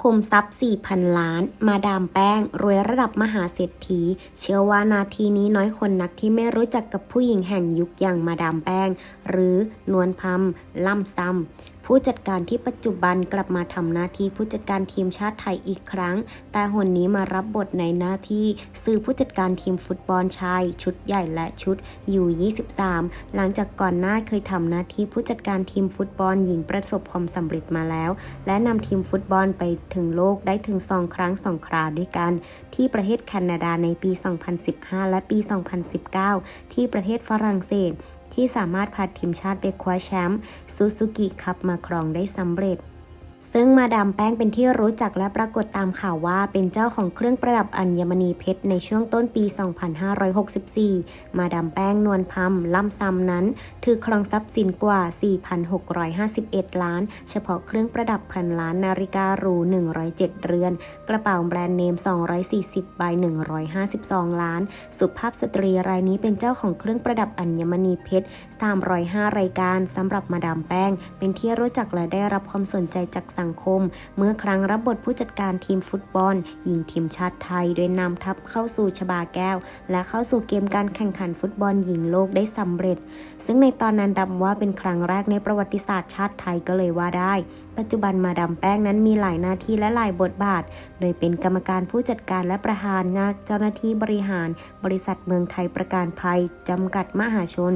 คุมทรัพย์ 4,000 ล้าน มาดามแป้ง รวยระดับมหาเศรษฐี เชื่อว่านาทีนี้น้อยคนนักที่ไม่รู้จักกับผู้หญิงแห่งยุคอย่างมาดามแป้ง หรือนวลพัมล่ำซ้ำ ผู้จัดการที่ปัจจุบันกลับมาทำหน้าที่ผู้จัดการทีมชาติไทยอีกครั้ง แต่หนนี้มารับบทในหน้าที่สื่อผู้จัดการทีมฟุตบอลชาย ชุดใหญ่และชุดยู23 หลังจากก่อนหน้าเคยทำหน้าที่ผู้จัดการทีมฟุตบอลหญิงประสบความสำเร็จมาแล้ว และนำทีมฟุตบอลไปถึงโลกได้ถึง2ครั้ง2คราด้วยกัน ที่ประเทศแคนาดาในปี 2015 และปี 2019 ที่ประเทศฝรั่งเศส ที่สามารถพาทีมชาติไปคว้าแชมป์ซูซูกิคัพมาครองได้สำเร็จ ซึ่งมาดามแป้งเป็นที่รู้จักและปรากฏตามข่าวว่าเป็นเจ้าของเครื่องประดับอัญมณีเพชรในช่วงต้นปี 2564 มาดามแป้งนวลพัมล่ำซำนั้น ถือครองทรัพย์สินกว่า 4,651 ล้าน เฉพาะเครื่องประดับพันล้านนาฬิการู 107 เรือน กระเป๋าแบรนด์เนม 240 ใบ 152 ล้าน สุภาพสตรีรายนี้เป็นเจ้าของเครื่องประดับอัญมณีเพชร 305 รายการสำหรับมาดามแป้ง เป็นที่รู้จักและได้รับความสนใจจากสังคม เมื่อครั้งรับบทผู้จัดการทีมฟุตบอลหญิงทีมชาติไทย โดยนำทัพเข้าสู่ชบาแก้ว และเข้าสู่เกมการแข่งขันฟุตบอลหญิงโลกได้สำเร็จ ซึ่งในตอนนั้นดับว่าเป็นครั้งแรกในประวัติศาสตร์ชาติไทยก็เลยว่าได้ ปัจจุบันมาดามแป้งนั้นมีหลายหน้าที่และหลายบทบาท โดยเป็นกรรมการผู้จัดการและประธานงานเจ้าหน้าที่บริหาร บริษัทเมืองไทยประกันภัยจำกัดมหาชน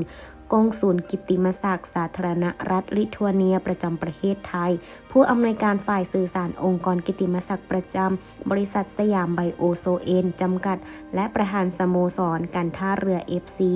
กงศูนย์กิติมศักดิ์สาธารณรัฐลิทัวเนียประจำประเทศไทย ผู้อำนวยการฝ่ายสื่อสารองค์กรกิติมศักดิ์ประจำบริษัทสยามไบโอโซเอนจำกัด และประธานสโมสรการท่าเรือเอฟซี